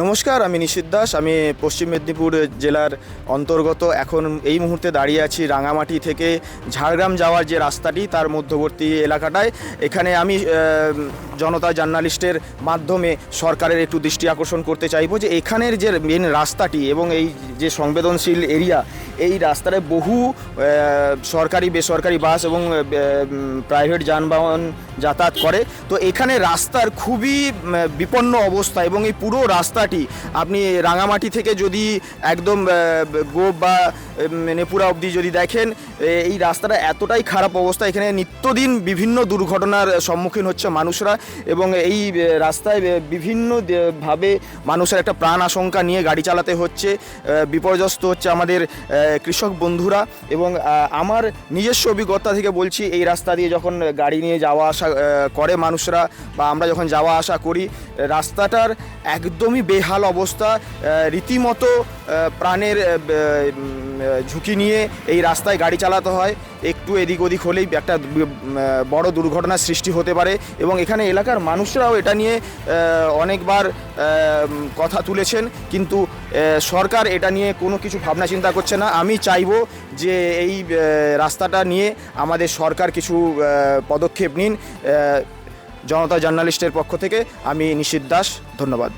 নমস্কার, আমি নিশিত দাস। আমি পশ্চিম মেদিনীপুর জেলার অন্তর্গত। এখন এই মুহূর্তে দাঁড়িয়ে আছি রাঙামাটি থেকে ঝাড়গ্রাম যাওয়ার যে রাস্তাটি, তার মধ্যবর্তী এলাকাটায়। এখানে আমি জনতা জার্নালিস্টের মাধ্যমে সরকারের একটু দৃষ্টি আকর্ষণ করতে চাইব যে এখানের যে মেন রাস্তাটি এবং এই যে সংবেদনশীল এরিয়া এই রাস্তায় বহু সরকারি, বেসরকারি বাস এবং প্রাইভেট যানবাহন যাতায়াত করে। তো এখানে রাস্তার খুবই বিপন্ন অবস্থা এবং এই পুরো রাস্তাটি আপনি রাঙামাটি থেকে যদি একদম গোপ বা নেপুরা অবধি যদি দেখেন এই রাস্তাটা এতটাই খারাপ অবস্থা। এখানে নিত্যদিন বিভিন্ন দুর্ঘটনার সম্মুখীন হচ্ছে মানুষরা এবং এই রাস্তায় বিভিন্ন ভাবে মানুষের একটা প্রাণ আশঙ্কা নিয়ে গাড়ি চালাতে হচ্ছে। বিপর্যস্ত হচ্ছে আমাদের কৃষক বন্ধুরা এবং আমার নিজস্ব অভিজ্ঞতা থেকে বলছি, এই রাস্তা দিয়ে যখন গাড়ি নিয়ে যাওয়া আসা করে মানুষরা বা আমরা যখন যাওয়া আসা করি, রাস্তাটার একদমই বেহাল অবস্থা রীতিমতো প্রাণের ঝুঁকি নিয়ে এই রাস্তায় গাড়ি চালাতে হয়। একটু এদিক ওদিক হলেই একটা বড় দুর্ঘটনার সৃষ্টি হতে পারে এবং এখানে এলাকার মানুষরাও এটা নিয়ে অনেকবার কথা তুলেছেন। কিন্তু সরকার এটা নিয়ে কোনো কিছু ভাবনা চিন্তা করছে না। আমি চাইব যে এই রাস্তাটা নিয়ে আমাদের সরকার কিছু পদক্ষেপ নিন। জনতা জার্নালিস্টের পক্ষ থেকে আমি নিশিত দাস, ধন্যবাদ।